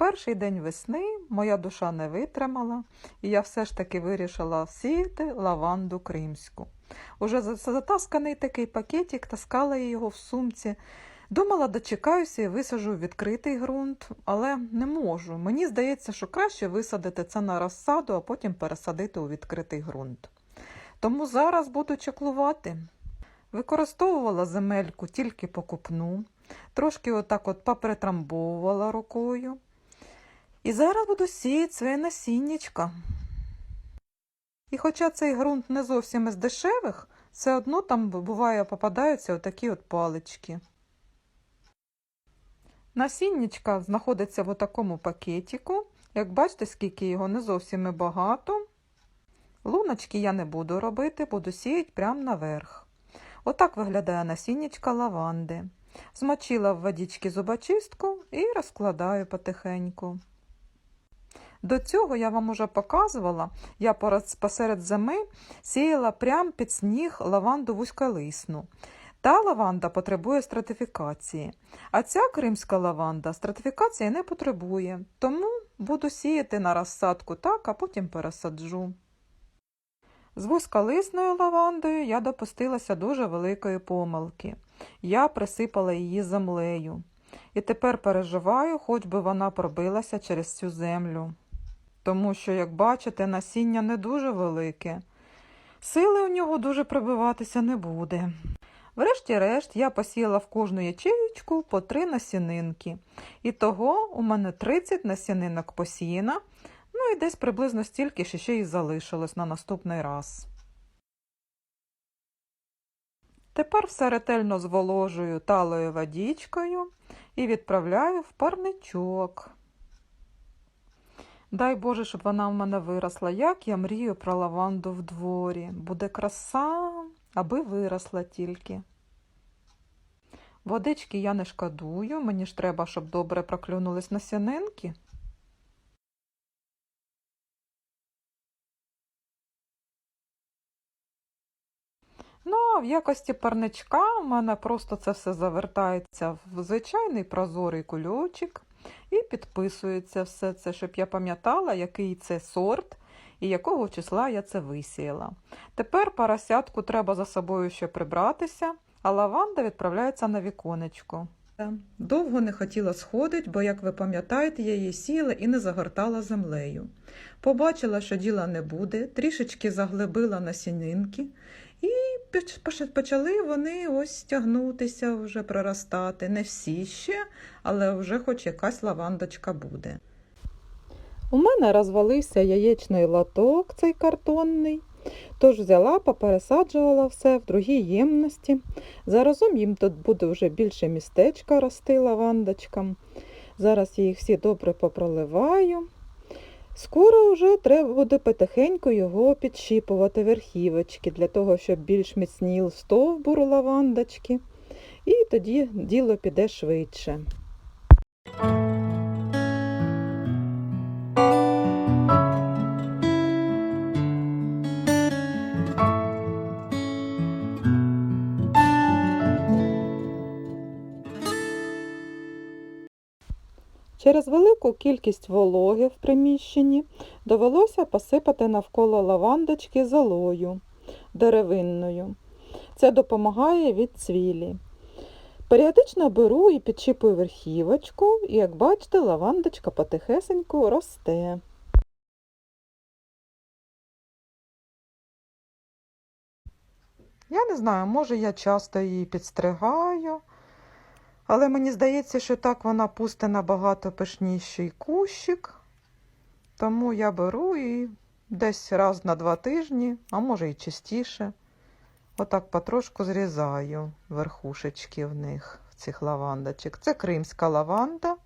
перший день весни моя душа не витримала, і я все ж таки вирішила сіяти лаванду кримську. Уже затасканий такий пакетик, таскала я його в сумці. Думала, дочекаюся і висаджу в відкритий ґрунт, але не можу. Мені здається, що краще висадити це на розсаду, а потім пересадити у відкритий ґрунт. Тому зараз буду чеклувати. Використовувала земельку тільки покупну, трошки отак от попритрамбовувала рукою. І зараз буду сіяти своє насіннячка. І хоча цей ґрунт не зовсім із дешевих, все одно там буває попадаються отакі от палички. Насіннячка знаходиться в такому пакетику. Як бачите, скільки його не зовсім і багато. Луночки я не буду робити, буду сіяти прямо наверх. Отак виглядає насіннячка лаванди. Змочила в водички зубочистку і розкладаю потихеньку. До цього я вам уже показувала, я посеред зими сіяла прямо під сніг лаванду вузьколисну. Та лаванда потребує стратифікації, а ця кримська лаванда стратифікації не потребує, тому буду сіяти на розсадку так, а потім пересаджу. З вузьколисною лавандою я допустилася дуже великої помилки. Я присипала її землею. І тепер переживаю, хоч би вона пробилася через цю землю. Тому що, як бачите, насіння не дуже велике. Сили у нього дуже пробиватися не буде. Врешті-решт я посіяла в кожну ячеєчку по три насінинки. І того у мене 30 насінинок посіяно, ну і десь приблизно стільки ж ще й залишилось на наступний раз. Тепер все ретельно зволожую талою водичкою і відправляю в парничок. Дай Боже, щоб вона в мене виросла. Як я мрію про лаванду в дворі. Буде краса, аби виросла тільки. Водички я не шкодую, мені ж треба, щоб добре проклюнулись насінинки. Ну, а в якості парничка у мене просто це все завертається в звичайний прозорий кульочок і підписується все це, щоб я пам'ятала, який це сорт і якого числа я це висіяла. Тепер поросятку треба за собою ще прибратися, а лаванда відправляється на віконечко. Довго не хотіла сходити, бо, як ви пам'ятаєте, я її сіяла і не загортала землею. Побачила, що діла не буде, трішечки заглибила насінинки, поч- поч- почали вони ось тягнутися, вже проростати. Не всі ще, але вже хоч якась лавандочка буде. У мене розвалився яєчний лоток, цей картонний. Тож взяла, попересаджувала все в другій ємності. Заразом їм тут буде вже більше містечка рости лавандочкам. Зараз я їх всі добре попроливаю. Скоро вже треба буде потихеньку його підщіпувати верхівочки, для того, щоб більш міцніл стовбур лавандочки. І тоді діло піде швидше. Через велику кількість вологи в приміщенні довелося посипати навколо лавандочки золою деревинною. Це допомагає від цвілі. Періодично беру і підчіпую верхівочку, і, як бачите, лавандочка потихесеньку росте. Я не знаю, може я часто її підстригаю, але мені здається, що так вона пусте набагато пишніший кущик. Тому я беру і десь раз на два тижні, а може і частіше, отак потрошку зрізаю верхушечки в них, цих лавандочок. Це кримська лаванда,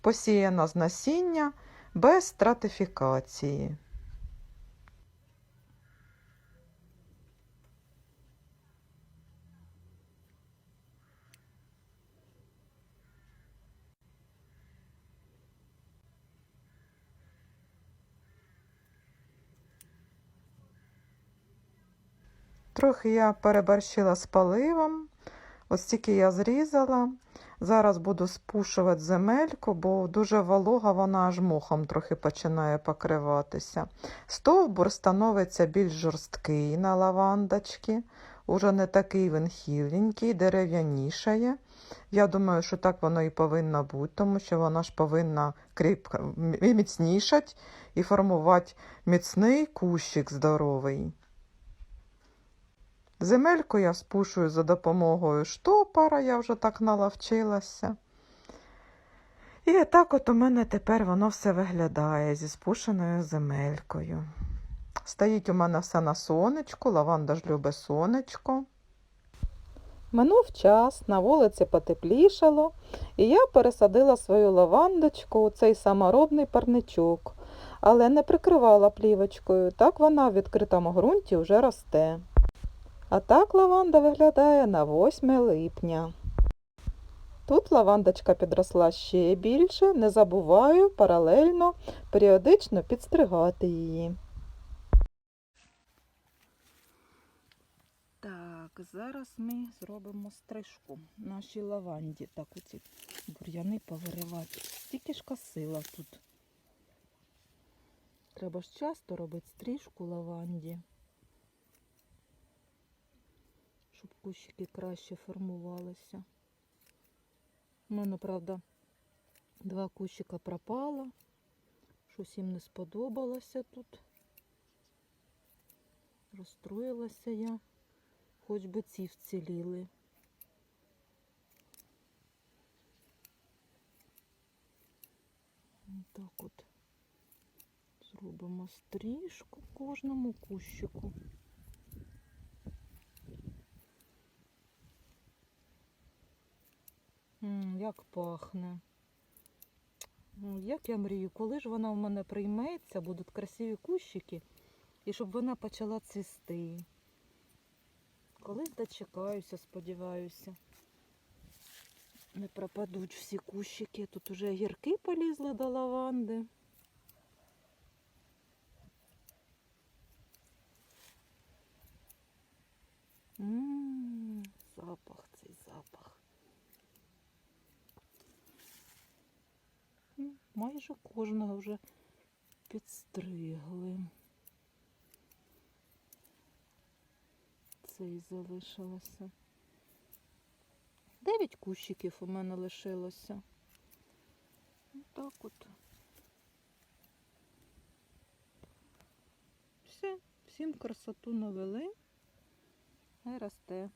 посіяна з насіння без стратифікації. Трохи я переборщила з поливом. Ось тільки я зрізала. Зараз буду спушувати земельку, бо дуже волога, вона аж мохом трохи починає покриватися. Стовбур становиться більш жорсткий на лавандочки, уже не такий він хіленький, дерев'янішає. Я думаю, що так воно і повинно бути, тому що вона ж повинна міцнішати і формувати міцний кущик здоровий. Земельку я спушую за допомогою штопора, я вже так наловчилася. І так от у мене тепер воно все виглядає зі спушеною земелькою. Стоїть у мене все на сонечку, лаванда ж любить сонечко. Минув час, на вулиці потеплішало, і я пересадила свою лавандочку у цей саморобний парничок, але не прикривала плівочкою, так вона в відкритому ґрунті вже росте. А так лаванда виглядає на 8 липня. Тут лавандочка підросла ще більше, не забуваю паралельно періодично підстригати її. Так, зараз ми зробимо стрижку нашій лаванді. Так, оці бур'яни повиривати. Стільки ж косила тут. Треба ж часто робити стрижку лаванді, щоб кущики краще формувалися. У мене, правда, два кущика пропало. Щось їм не сподобалося тут. Розстроїлася я. Хоч би ці вціліли. Так от зробимо стрижку кожному кущику. Як пахне. Ну, Як я мрію, коли ж вона в мене прийметься, будуть красиві кущики, і щоб вона почала цвісти. Колись дочекаюся, сподіваюся. Не пропадуть всі кущики. Тут уже гірки полізли до лаванди. М, Майже кожного вже підстригли. Цей залишилося. Дев'ять кущиків у мене лишилося. Так от. Все, всім красоту навели. Росте.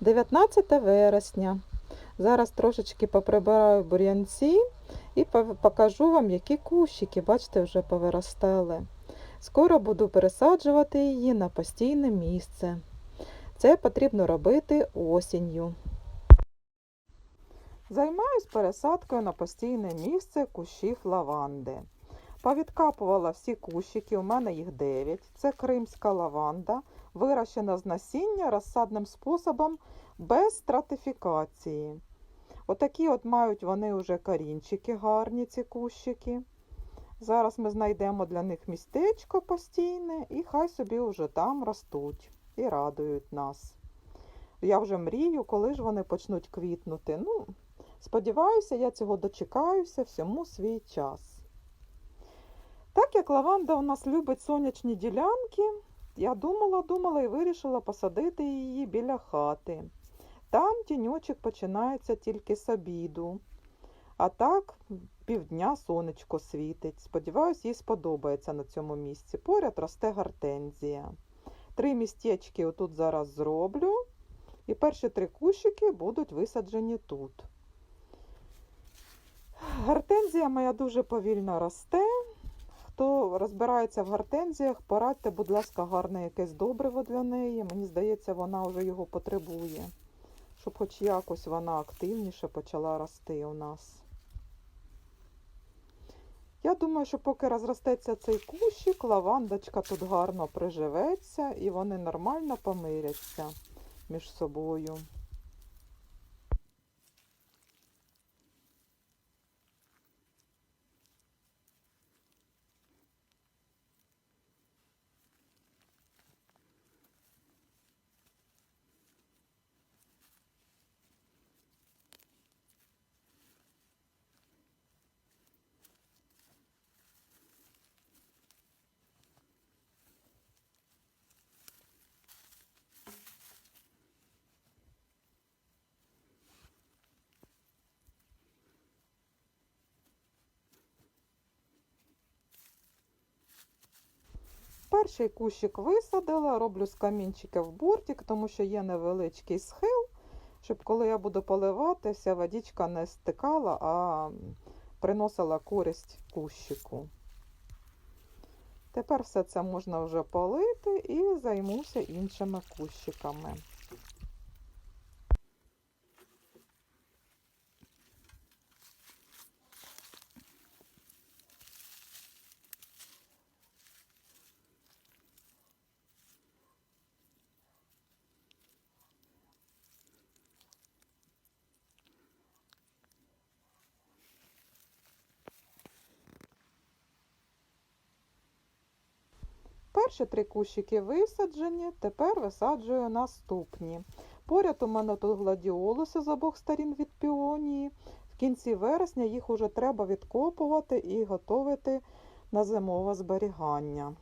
19 вересня. Зараз трошечки поприбираю бур'янці і покажу вам, які кущики, бачите, вже повиростали. Скоро буду пересаджувати її на постійне місце. Це потрібно робити осінню. Займаюсь пересадкою на постійне місце кущів лаванди. Повідкапувала всі кущики, у мене їх 9. Це кримська лаванда, вирощена з насіння розсадним способом без стратифікації. Отакі от мають вони вже корінчики гарні, ці кущики. Зараз ми знайдемо для них містечко постійне і хай собі вже там ростуть і радують нас. Я вже мрію, коли ж вони почнуть квітнути. Ну, сподіваюся, я цього дочекаюся всьому свій час. Так як лаванда у нас любить сонячні ділянки, я думала, думала і вирішила посадити її біля хати. Там тіньочок починається тільки з обіду. А так півдня сонечко світить. Сподіваюсь, їй сподобається на цьому місці. Поряд росте гортензія. Три містечки отут зараз зроблю. І перші три кущики будуть висаджені тут. Гортензія моя дуже повільно росте. Хто розбирається в гортензіях, порадьте, будь ласка, гарне якесь добриво для неї. Мені здається, вона вже його потребує, щоб хоч якось вона активніше почала рости у нас. Я думаю, що поки розростеться цей кущик, лавандочка тут гарно приживеться і вони нормально помиряться між собою. Перший кущик висадила, роблю з камінчиків бортик, тому що є невеличкий схил, щоб коли я буду поливати, вся водичка не стикала, а приносила користь кущику. Тепер все це можна вже полити і займуся іншими кущиками. Перші три кущики висаджені, тепер висаджую наступні. Поряд у мене тут гладіолуси з обох сторін від піонії. В кінці вересня їх уже треба відкопувати і готувати на зимове зберігання.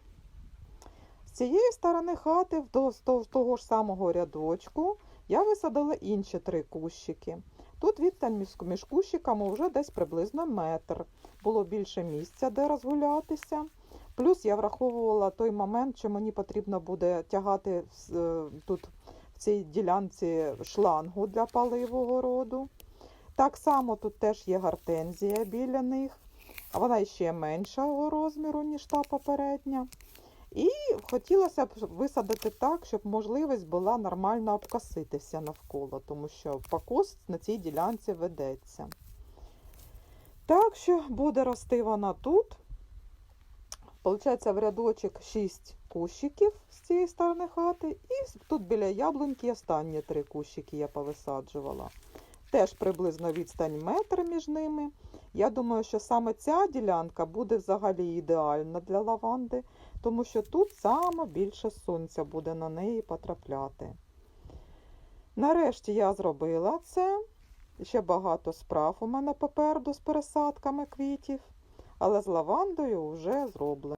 З цієї сторони хати, до з того- ж самого рядочку, я висадила інші три кущики. Тут відстань між кущиками вже десь приблизно метр. Було більше місця, де розгулятися. Плюс я враховувала той момент, що мені потрібно буде тягати е, тут в цій ділянці шлангу для поливу городу. Так само тут теж є гортензія біля них, вона ще меншого розміру, ніж та попередня. І хотілося б висадити так, щоб можливість була нормально обкоситися навколо, тому що покос на цій ділянці ведеться. Так що буде рости вона тут. Получається в рядочок 6 кущиків з цієї сторони хати. І тут біля яблуньки останні три кущики я повисаджувала. Теж приблизно відстань метр між ними. Я думаю, що саме ця ділянка буде взагалі ідеальна для лаванди, тому що тут саме більше сонця буде на неї потрапляти. Нарешті я зробила це. Ще багато справ у мене попереду з пересадками квітів, але з лавандою вже зроблено.